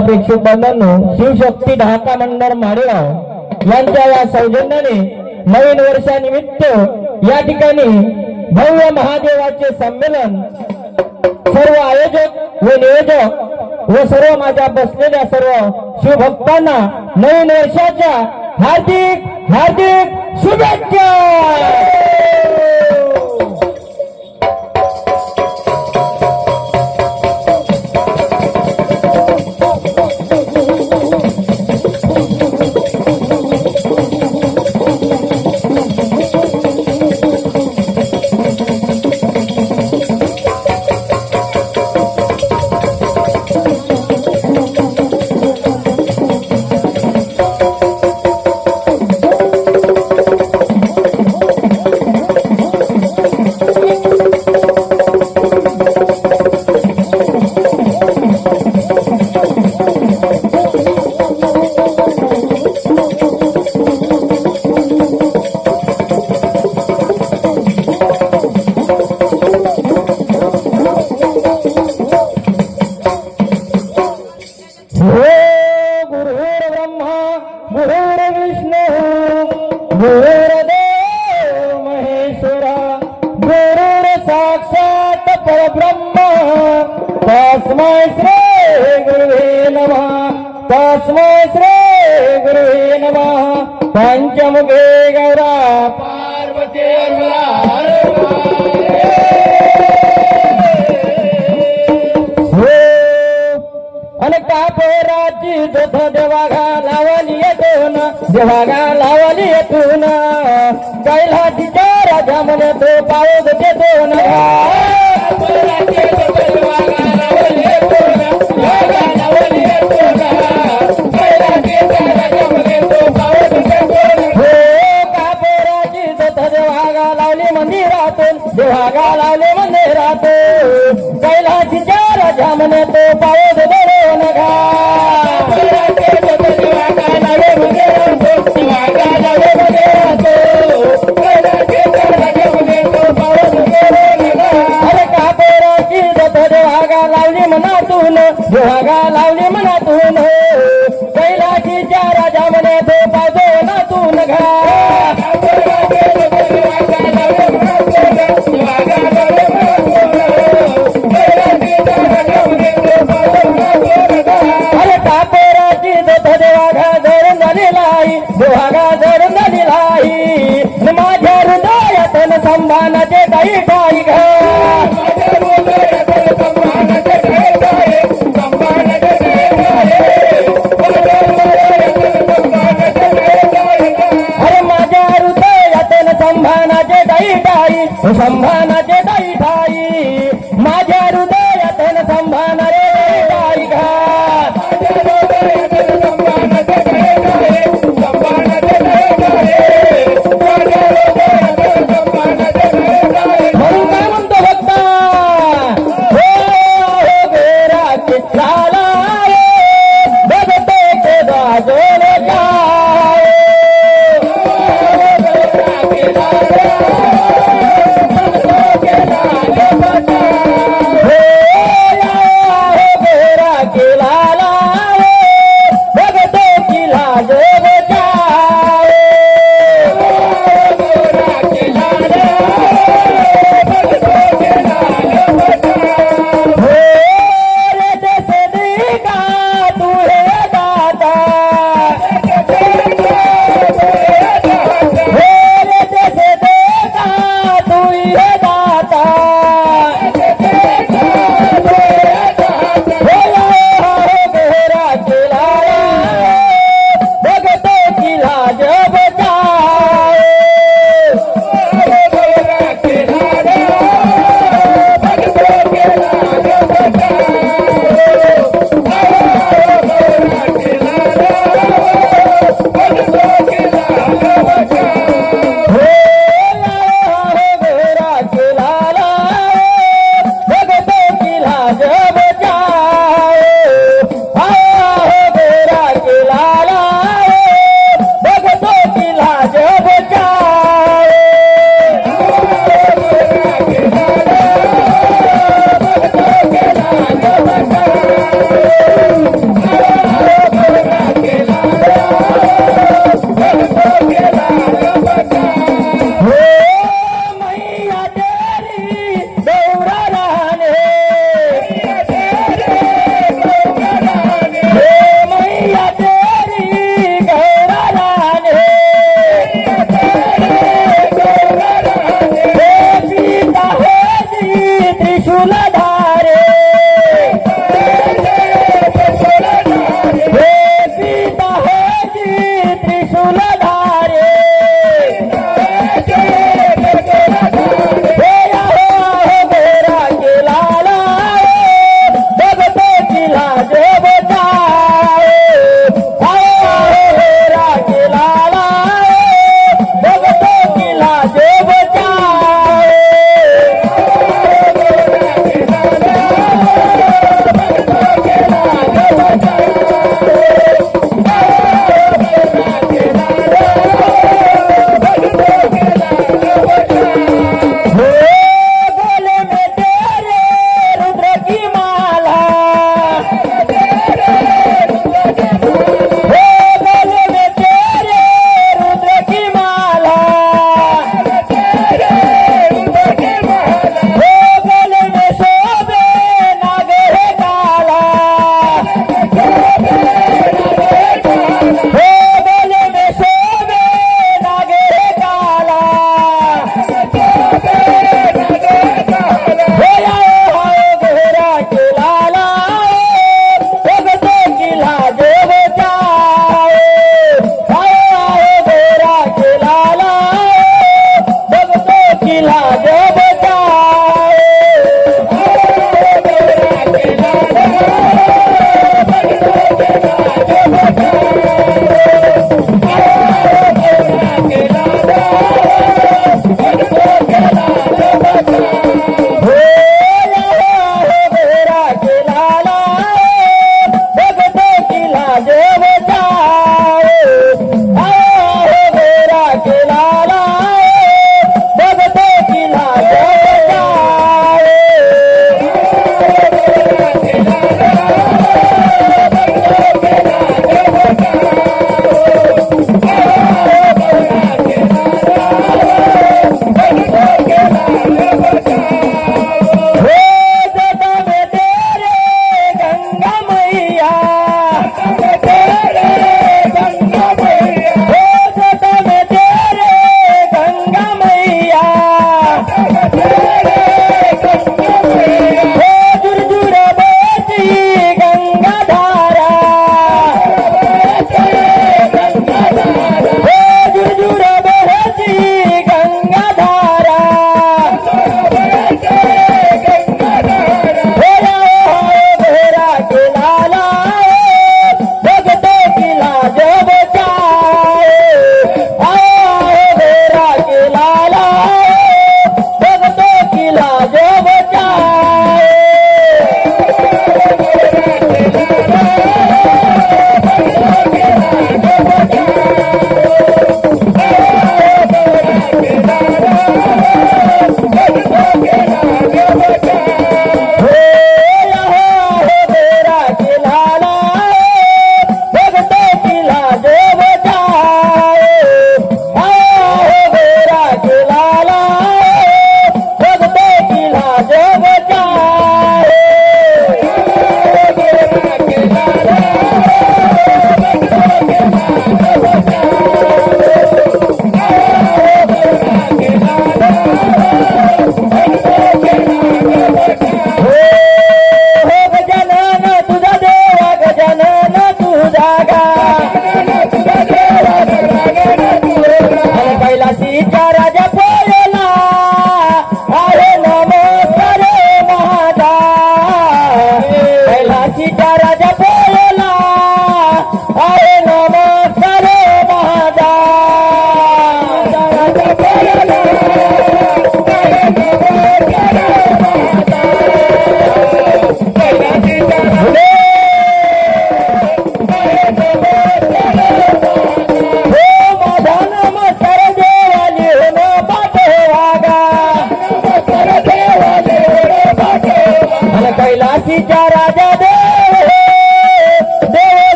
प्रेक्षक बांधवांनो शिवशक्ती ढाका मंडळ माडेगाव यांच्या या सौजन्याने नवीन वर्षानिमित्त या ठिकाणी भव्य महादेवाचे संमेलन सर्व आयोजक व नियोजक व सर्व माझ्या बसलेल्या सर्व शिवभक्तांना नवीन वर्षाच्या हार्दिक हार्दिक शुभेच्छा! श्री गुरुवे नमः। तस्मै श्री गुरुवे नमः। पंचमुखे गौरा पार्वती हो। आणि कापोराची जोथ देवा घालावली येतून देवा घालावली येतून कैलासीच्या राजा म्हणे तो पाऊस देतो ना राजा म्हणे संभानाचे दाई दाई संभानाचे दाई दाई माझ्या हृदय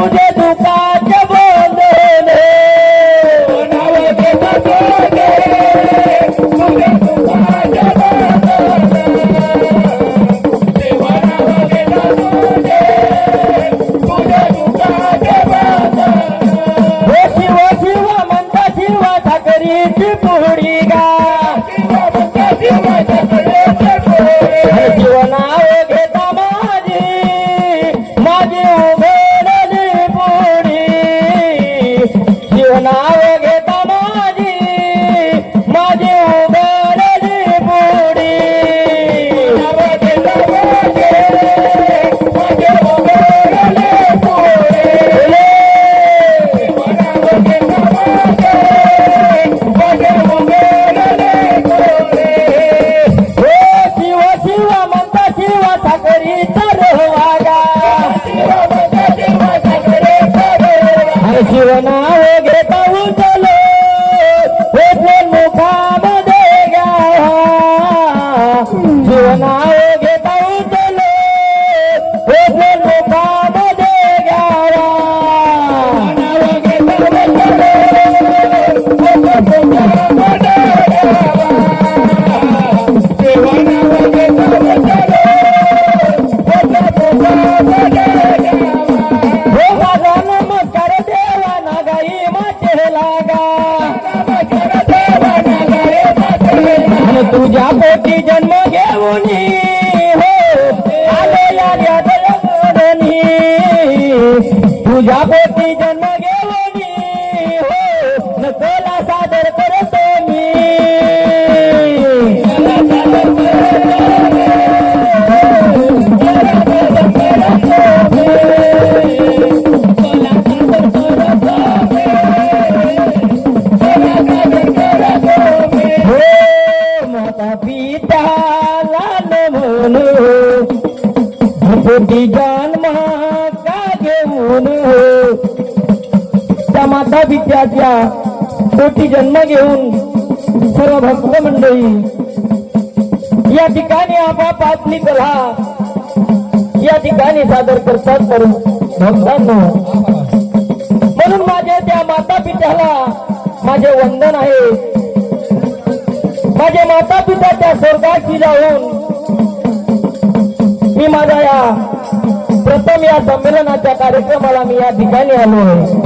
दूजे दुकान तुझ्या पोटी जन्म घेऊन हो. आलेल्या तुझ्या पोटी जन्म भगवंताच्या छोटी जन्म घेऊन सर्व भक्त मंडळी या ठिकाणी आपापली कला या ठिकाणी सादर करतात म्हणून भक्तांना. म्हणून माझ्या त्या माता पित्याला माझे वंदन आहे. माझे माता पिता त्या स्वर्गाशी जाऊन मी माझ्या या प्रथम या संमेलनाच्या कार्यक्रमाला मी या ठिकाणी आलो आहे.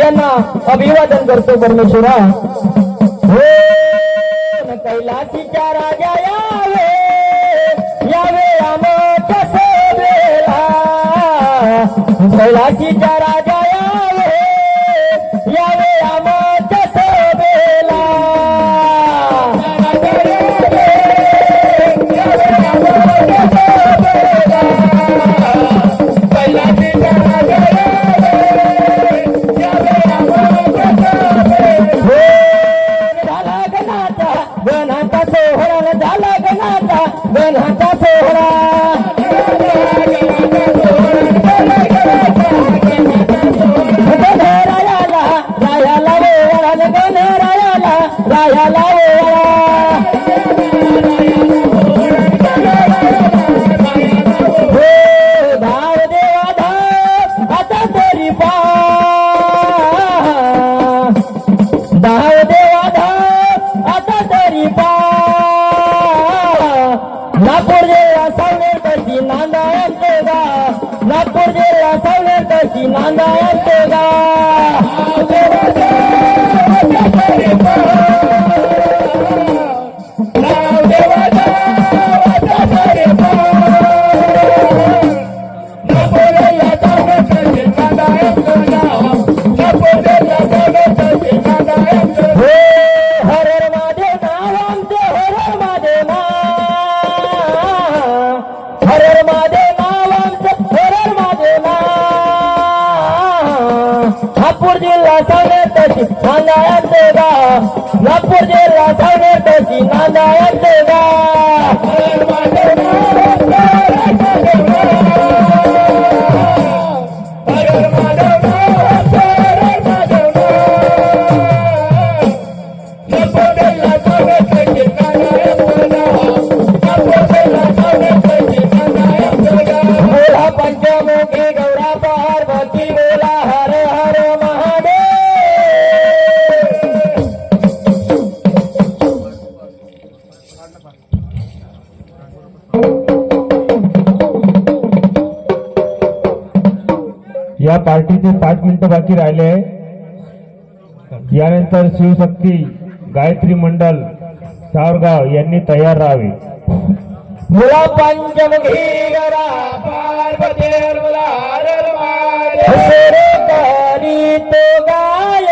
यांना अभिवादन करतो परमेश्वरा. हो कैलासीच्या राजा यावे यावे आमच्या सेवेला कैलासीच्या राजा यावे यावे आम হরা सावनेर तशी नागपूर जिल्हा सावनेर तशी नांदायांचे या पार्टीचे पाच मिनिटं बाकी राहिले आहे यानंतर शिवशक्ती गायत्री मंडल सावरगाव यांनी तयार राहावे. बोला पंचमुखी गौरा पार्वती तो गायन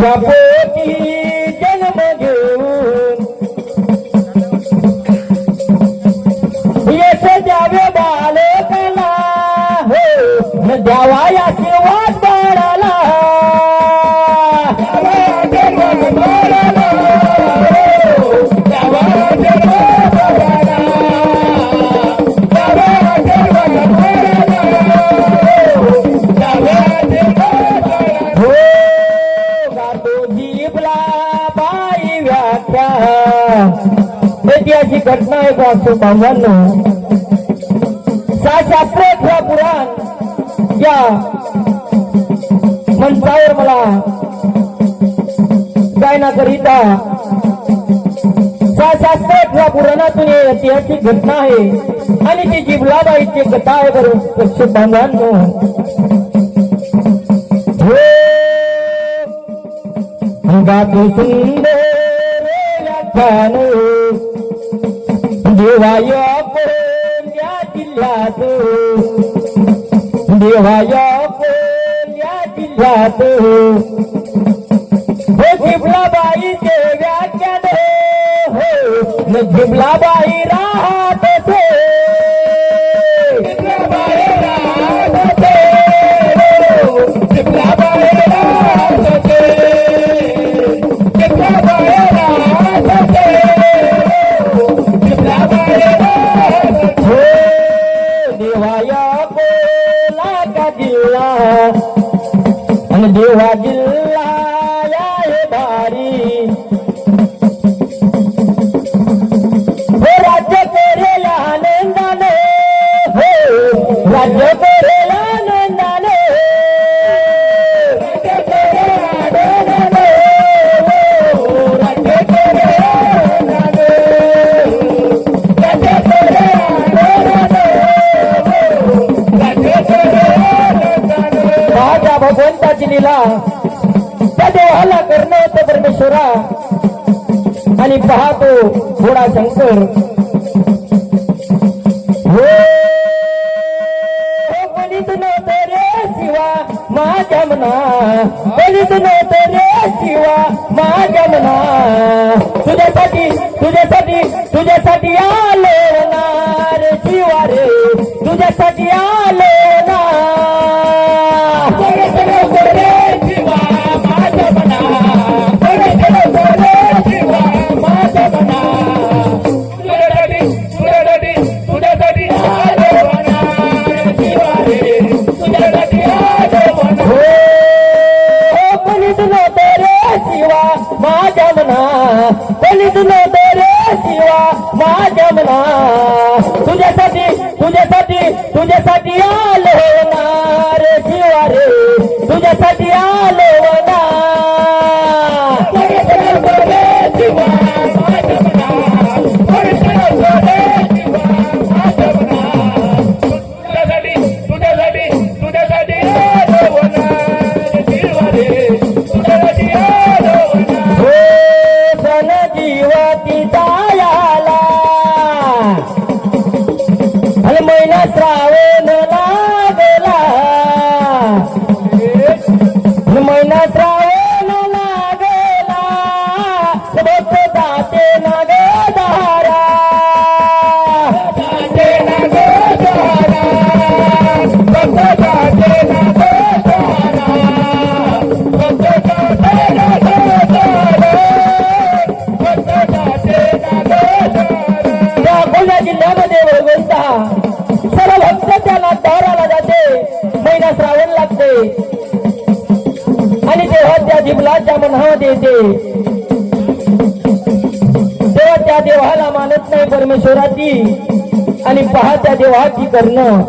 জ্ঞাপন बावन्न सहाशे अकरा या पुराण या. मंचावर मला गायनाकरिता सहाशे या पुराणातून ही ऐतिहासिक घटना आहे. आणि ती जिबलाबाईची कथा आहे बरोबर बांधवांनो हो. गाते सुंदर देवाया कोल्या जिल्ह्यात. देवाया कोल्या जिल्ह्यात. हो जिबलाबाई देव्याच्या हो न जिबलाबाई राहत राज्य करेला नंदाने माझ्या भगवंताची लिला. देवाला करणं होतं परमेश्वरा. आणि पाहतो थोडा शंकर. பாட்டியா देवाला मानत नाही परमेश्वराची. आणि पहा त्या देवाची करणं.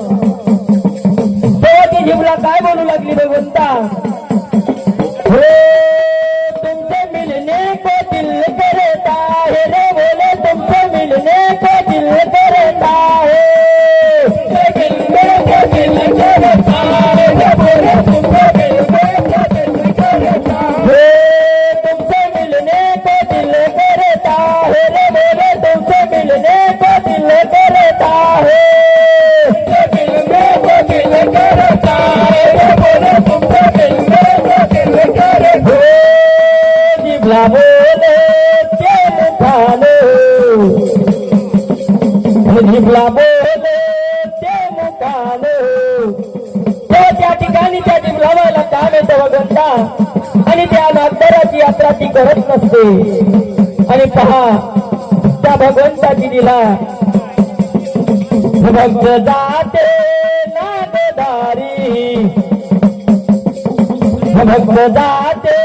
देवाची जीवला काय बोलू लागली भगवंता? हो तुमचे हो, त्या ठिकाणी त्या जीभ लावायला काम येतं वगंता आणि त्या नागदराची यात्रा ती करत नसते. आणि पहा त्या भगवंताची दिला भक्त जाते नागदारी. भक्त जाते